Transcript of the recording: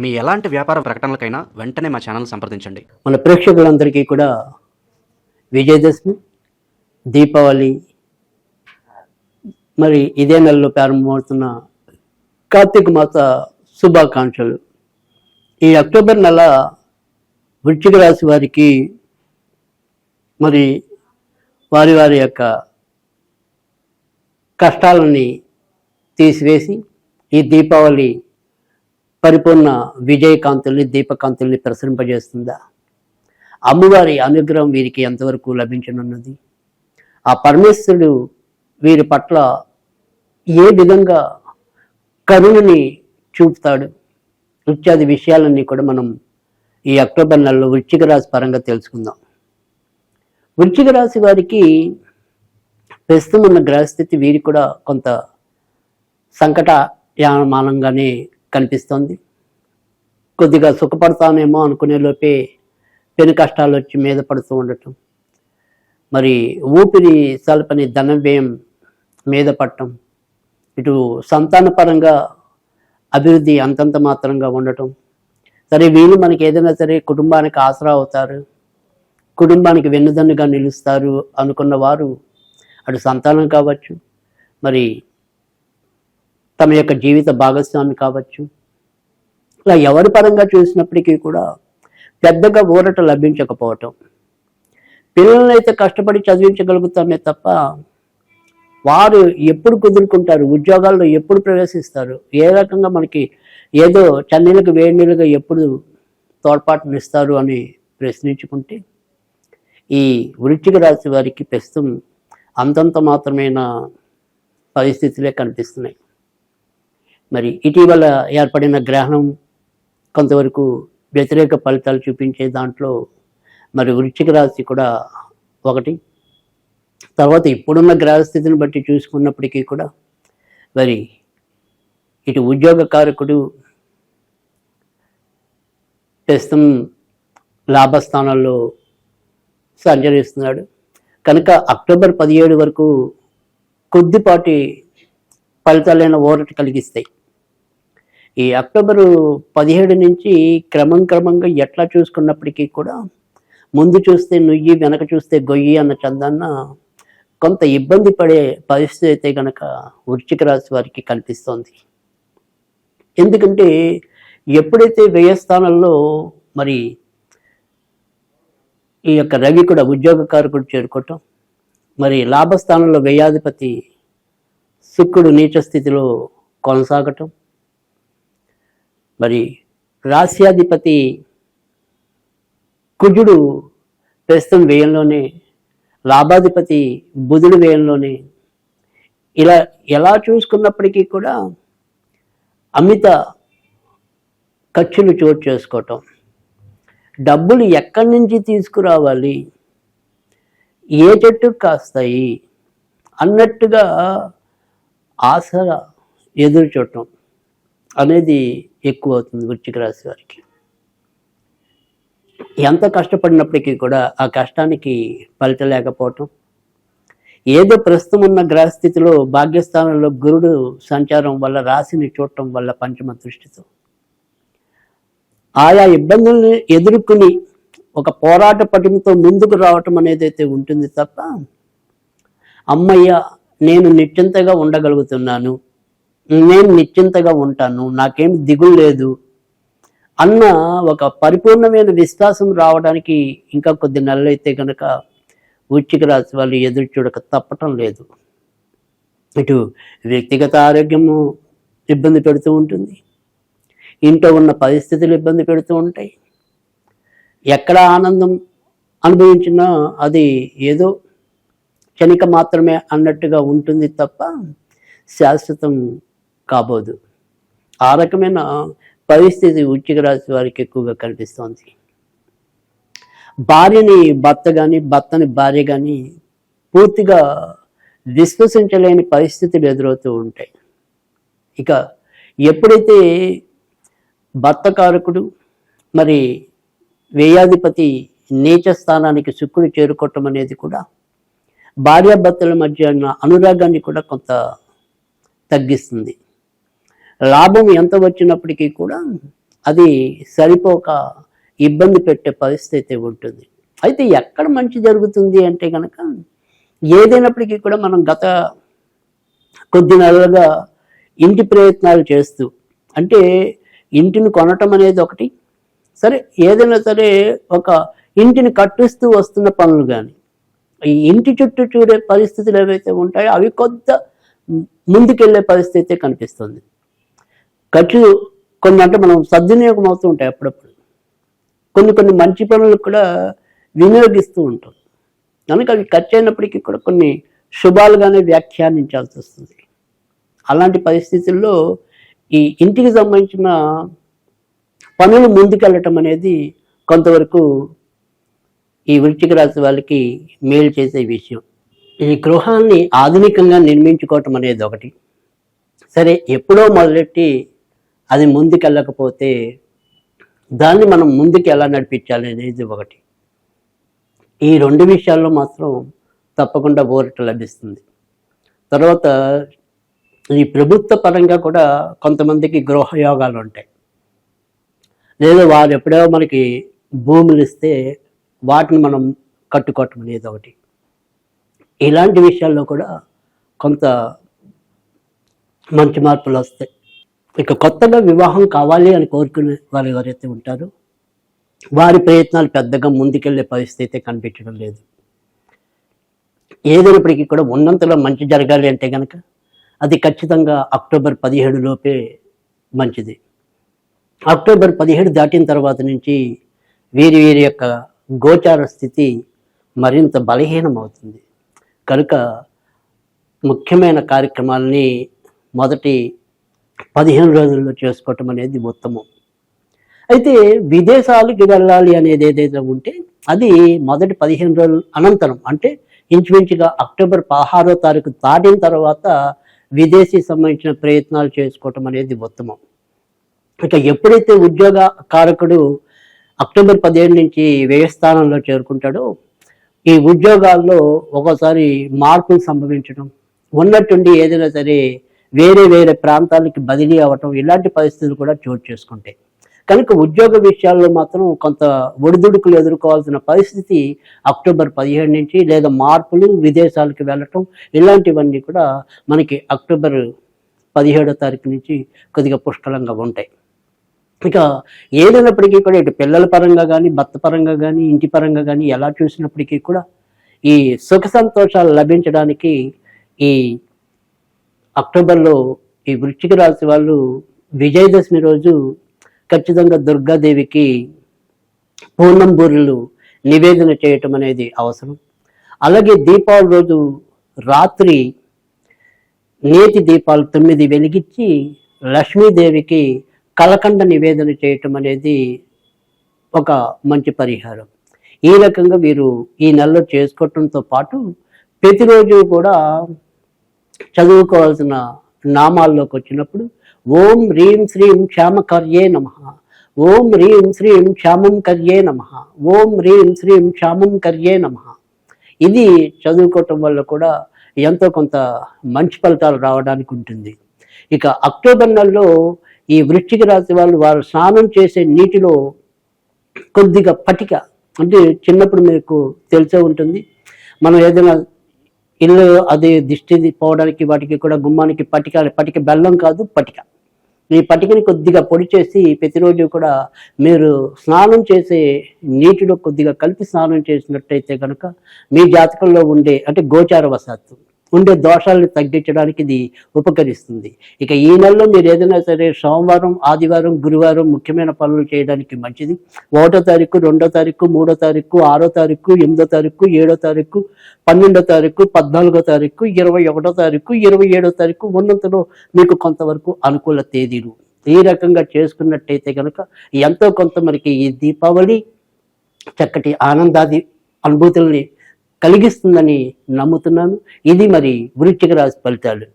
మీ ఎలాంటి వ్యాపార ప్రకటనలకైనా వెంటనే మా ఛానల్ సంప్రదించండి. మన ప్రేక్షకులందరికీ కూడా విజయదశమి దీపావళి మరి ఇదే నెలలో ప్రారంభమవుతున్న కార్తీక మాత శుభాకాంక్షలు. ఈ అక్టోబర్ నెల వృశ్చిక రాశి వారికి మరి వారి వారి యొక్క కష్టాలని తీసివేసి ఈ దీపావళి పరిపూర్ణ విజయకాంతుల్ని దీపకాంతుల్ని ప్రసరింపజేస్తుందా? అమ్మవారి అనుగ్రహం వీరికి ఎంతవరకు లభించనున్నది? ఆ పరమేశ్వరుడు వీరి పట్ల ఏ విధంగా కరుణని చూపుతాడు? ఇత్యాది విషయాలన్నీ కూడా మనం ఈ అక్టోబర్ నెలలో వృశ్చిక రాశి పరంగా తెలుసుకుందాం. వృశ్చిక రాశి వారికి ప్రస్తుతం ఉన్న గ్రహస్థితి వీరికి కూడా కొంత సంకటయామానంగానే కనిపిస్తోంది. కొద్దిగా సుఖపడతానేమో అనుకునే లోపే పెను కష్టాలు వచ్చి మీద పడుతూ ఉండటం. మరి ఊపిరి సల్పని ధన వ్యయం మీద పడటం ఇటు సంతానపరంగా అభివృద్ధి అంతంత మాత్రంగా ఉండటం. సరే వీళ్ళు మనకి ఏదైనా సరే కుటుంబానికి ఆసరా అవుతారు. కుటుంబానికి వెన్నుదన్నుగా నిలుస్తారు అనుకున్న వారు అటు సంతానం కావచ్చు. మరి తమ యొక్క జీవిత భాగస్వామి కావచ్చు. ఇలా ఎవరి పరంగా చూసినప్పటికీ కూడా పెద్దగా ఊరట లభించకపోవటం. పిల్లల్ని అయితే కష్టపడి చదివించగలుగుతామే తప్ప వారు ఎప్పుడు కుదురుకుంటారు ఉద్యోగాల్లో ఎప్పుడు ప్రవేశిస్తారు ఏ రకంగా మనకి ఏదో చన్నీళ్ళకి వేడి నీళ్ళుగా ఎప్పుడు తోడ్పాటునిస్తారు అని ప్రశ్నించుకుంటే ఈ వృశ్చిక రాశి వారికి ప్రస్తుతం అంతంత మాత్రమైన పరిస్థితులే కనిపిస్తున్నాయి. మరి ఇటీవల ఏర్పడిన గ్రహణం కొంతవరకు వ్యతిరేక ఫలితాలు చూపించే దాంట్లో మరి వృశ్చిక రాశి కూడా ఒకటి. తర్వాత ఇప్పుడున్న గ్రహస్థితిని బట్టి చూసుకున్నప్పటికీ కూడా మరి ఇటు ఉద్యోగ కారకుడు ప్రస్తుతం లాభస్థానాల్లో సంచరిస్తున్నాడు. కనుక అక్టోబర్ పదిహేడు వరకు కొద్దిపాటి ఫలితాలైన ఊరట కలిగిస్తాయి. ఈ అక్టోబరు పదిహేడు నుంచి క్రమం క్రమంగా ఎట్లా చూసుకున్నప్పటికీ కూడా ముందు చూస్తే నుయ్యి వెనక చూస్తే గొయ్యి అన్న చందాన్న కొంత ఇబ్బంది పడే పరిస్థితి అయితే గనక వృశ్చిక రాశి వారికి కనిపిస్తోంది. ఎందుకంటే ఎప్పుడైతే వ్యయస్థానంలో మరి ఈ యొక్క రవి కూడా ఉద్యోగకారకుడు చేరుకోవటం మరి లాభస్థానంలో వ్యయాధిపతి శుక్రుడు నీచ స్థితిలో కొనసాగటం మరి రాస్యాధిపతి కుజుడు ప్రస్తుతం వ్యయంలోనే లాభాధిపతి బుధుడు వ్యయంలోనే ఇలా ఎలా చూసుకున్నప్పటికీ కూడా అమిత ఖర్చులు చోటు చేసుకోవటం. డబ్బులు ఎక్కడి నుంచి తీసుకురావాలి? ఏ చెట్టు కాస్తాయి? అన్నట్టుగా ఆశ ఎదురు చూడటం అనేది ఎక్కువ అవుతుంది వృశ్చిక రాశి వారికి. ఎంత కష్టపడినప్పటికీ కూడా ఆ కష్టానికి ఫలితం లేకపోవటం ఏదో ప్రస్తుతం ఉన్న గ్రహస్థితిలో భాగ్యస్థానంలో గురుడు సంచారం వల్ల రాశిని చూడటం వల్ల పంచమ దృష్టితో. ఆయా ఇబ్బందుల్ని ఎదుర్కొని ఒక పోరాట పటిమతో ముందుకు రావటం అనేది అయితే ఉంటుంది తప్ప అమ్మయ్య నేను నిశ్చింతగా ఉండగలుగుతున్నాను. నేను నిశ్చింతగా ఉంటాను నాకేం దిగులు లేదు అన్న ఒక పరిపూర్ణమైన విశ్వాసం రావడానికి ఇంకా కొద్ది నెలలు అయితే కనుక వృచ్చిక రాశి వాళ్ళు ఎదురు చూడక తప్పటం లేదు. ఇటు వ్యక్తిగత ఆరోగ్యము ఇబ్బంది పెడుతూ ఉంటుంది ఇంట్లో ఉన్న పరిస్థితులు ఇబ్బంది పెడుతూ ఉంటాయి. ఎక్కడ ఆనందం అనుభవించినా అది ఏదో క్షణిక మాత్రమే అన్నట్టుగా ఉంటుంది తప్ప శాశ్వతం కాబోదు. ఆ రకమైన పరిస్థితి వృశ్చిక రాశి వారికి ఎక్కువగా కనిపిస్తోంది. భార్యని భర్త కానీ భర్తని భార్య కానీ పూర్తిగా విశ్వసించలేని పరిస్థితులు ఎదురవుతూ ఉంటాయి. ఇక ఎప్పుడైతే భర్త కారకుడు మరి వ్యయాధిపతి నీచ స్థానానికి శుక్రుడు చేరుకోవటం అనేది కూడా భార్యాభర్తల మధ్య ఉన్న అనురాగాన్ని కూడా కొంత తగ్గిస్తుంది. లాభం ఎంత వచ్చినప్పటికీ కూడా అది సరిపోక ఇబ్బంది పెట్టే పరిస్థితి అయితే ఉంటుంది. అయితే ఎక్కడ మంచి జరుగుతుంది అంటే కనుక ఏదైనప్పటికీ కూడా మనం గత కొద్ది నెలలుగా ఇంటి ప్రయత్నాలు చేస్తూ అంటే ఇంటిని కొనటం అనేది ఒకటి సరే ఏదైనా సరే ఒక ఇంటిని కట్టిస్తూ వస్తున్న పనులు కానీ ఈ ఇంటి చుట్టూ చూడే పరిస్థితులు ఏవైతే ఉంటాయో అవి కొద్ద ముందుకెళ్ళే పరిస్థితి అయితే కనిపిస్తుంది. ఖర్చు కొన్ని అంటే మనం సద్వినియోగం అవుతూ ఉంటాయి అప్పుడప్పుడు. కొన్ని కొన్ని మంచి పనులు కూడా వినియోగిస్తూ ఉంటాం. కనుక అవి ఖర్చు అయినప్పటికీ కూడా కొన్ని శుభాలుగానే వ్యాఖ్యానించాల్సి వస్తుంది. అలాంటి పరిస్థితుల్లో ఈ ఇంటికి సంబంధించిన పనులు ముందుకెళ్ళటం అనేది కొంతవరకు ఈ వృశ్చిక రాశి వాళ్ళకి మేలు చేసే విషయం. ఈ గృహాన్ని ఆధునికంగా నిర్మించుకోవటం అనేది ఒకటి. సరే ఎప్పుడో మొదలెట్టి అది ముందుకెళ్ళకపోతే దాన్ని మనం ముందుకు ఎలా నడిపించాలి అనేది ఒకటి. ఈ రెండు విషయాల్లో మాత్రం తప్పకుండా ఊరట లభిస్తుంది. తర్వాత ఈ ప్రభుత్వ పరంగా కూడా కొంతమందికి గృహయోగాలు ఉంటాయి. లేదా వారు ఎప్పుడో మనకి భూములు ఇస్తే వాటిని మనం కట్టుకోవటం అనేది ఒకటి. ఇలాంటి విషయాల్లో కూడా కొంత మంచి మార్పులు వస్తాయి. ఇక కొత్తగా వివాహం కావాలి అని కోరుకునే వారు ఎవరైతే ఉంటారో వారి ప్రయత్నాలు పెద్దగా ముందుకెళ్ళే పరిస్థితి అయితే కనిపించడం లేదు. ఏదైనప్పటికీ కూడా ఉన్నంతలో మంచి జరగాలి అంటే కనుక అది ఖచ్చితంగా అక్టోబర్ పదిహేడు లోపే మంచిది. అక్టోబర్ పదిహేడు దాటిన తర్వాత నుంచి వీరి వీరి యొక్క గోచార స్థితి మరింత బలహీనం అవుతుంది కనుక ముఖ్యమైన కార్యక్రమాలని మొదటి పదిహేను రోజుల్లో చేసుకోవటం అనేది ఉత్తమం అయితే విదేశాలకి వెళ్ళాలి అనేది ఏదైతే ఉంటే అది మొదటి పదిహేను రోజుల అనంతరం అంటే ఇంచుమించుగా అక్టోబర్ పదహారో తారీఖు దాటిన తర్వాత విదేశీ సంబంధించిన ప్రయత్నాలు చేసుకోవటం అనేది ఉత్తమం ఇక ఎప్పుడైతే ఉద్యోగ కారకుడు అక్టోబర్ పదిహేడు నుంచి వ్యయస్థానంలో చేరుకుంటాడో ఈ ఉద్యోగాల్లో ఒక్కోసారి మార్పులు సంభవించడం ఉన్నట్టుండి ఏదైనా సరే వేరే వేరే ప్రాంతాలకి బదిలీ అవ్వటం ఇలాంటి పరిస్థితులు కూడా చోటు చేసుకుంటాయి. కనుక ఉద్యోగ విషయాల్లో మాత్రం కొంత ఒడిదుడుకులు ఎదుర్కోవాల్సిన పరిస్థితి అక్టోబర్ పదిహేడు నుంచి లేదా మార్పులు విదేశాలకు వెళ్ళటం ఇలాంటివన్నీ కూడా మనకి అక్టోబర్ పదిహేడో తారీఖు నుంచి కొద్దిగా పుష్కలంగా ఉంటాయి. ఇక ఏదైనప్పటికీ కూడా ఇటు పిల్లల పరంగా కానీ భర్త పరంగా కానీ ఇంటి పరంగా కానీ ఎలా చూసినప్పటికీ కూడా ఈ సుఖ సంతోషాలు లభించడానికి ఈ అక్టోబర్లో ఈ వృశ్చిక రాశి వాళ్ళు విజయదశమి రోజు ఖచ్చితంగా దుర్గాదేవికి పూర్ణం బూరెలు నివేదన చేయటం అనేది అవసరం. అలాగే దీపావళి రోజు రాత్రి నేతి దీపాలు తొమ్మిది వెలిగించి లక్ష్మీదేవికి కలకండ నివేదన చేయటం అనేది ఒక మంచి పరిహారం. ఈ రకంగా వీరు ఈ నెలలో చేసుకోవటంతో పాటు ప్రతిరోజు కూడా చదువుకోవాల్సిన నామాల్లోకి వచ్చినప్పుడు ఓం హ్రీం శ్రీం క్షామకర్యే నమ. ఓం హ్రీం శ్రీం క్షామం కర్యే నమ. ఓం హ్రీం శ్రీం క్షామం కర్యే నమ. ఇది చదువుకోవటం వల్ల కూడా ఎంతో కొంత మంచి ఫలితాలు రావడానికి ఉంటుంది. ఇక అక్టోబర్ నెలలో ఈ వృశ్చిక రాశి వాళ్ళు వారు స్నానం చేసే నీటిలో కొద్దిగా పటిక అంటే చిన్నప్పుడు మీకు తెలిసే ఉంటుంది. మనం ఏదైనా ఇల్లు అది దిష్టి పోవడానికి వాటికి కూడా గుమ్మానికి పటిక పటిక బెల్లం కాదు పటిక. ఈ పటికని కొద్దిగా పొడి చేసి ప్రతిరోజు కూడా మీరు స్నానం చేసే నీటిలో కొద్దిగా కలిపి స్నానం చేసినట్టయితే కనుక మీ జాతకంలో ఉండే అంటే గోచార వశాత్తు. ఉండే దోషాలను తగ్గించడానికి ఇది ఉపకరిస్తుంది. ఇక ఈ నెలలో మీరు ఏదైనా సరే సోమవారం ఆదివారం గురువారం ముఖ్యమైన పనులు చేయడానికి మంచిది. ఒకటో తారీఖు రెండో తారీఖు మూడో తారీఖు ఆరో తారీఖు ఎనిమిదో తారీఖు ఏడో తారీఖు పన్నెండో తారీఖు పద్నాలుగో తారీఖు ఇరవై ఒకటో తారీఖు ఇరవై ఏడో తారీఖు ఉన్నంతలో మీకు కొంతవరకు అనుకూల తేదీలు. ఈ రకంగా చేసుకున్నట్టయితే కనుక ఎంతో కొంత మనకి ఈ దీపావళి చక్కటి ఆనందాది అనుభూతుల్ని కలిగిస్తుందని నమ్ముతున్నాను. ఇది మరి వృశ్చిక రాశి ఫలితాలు.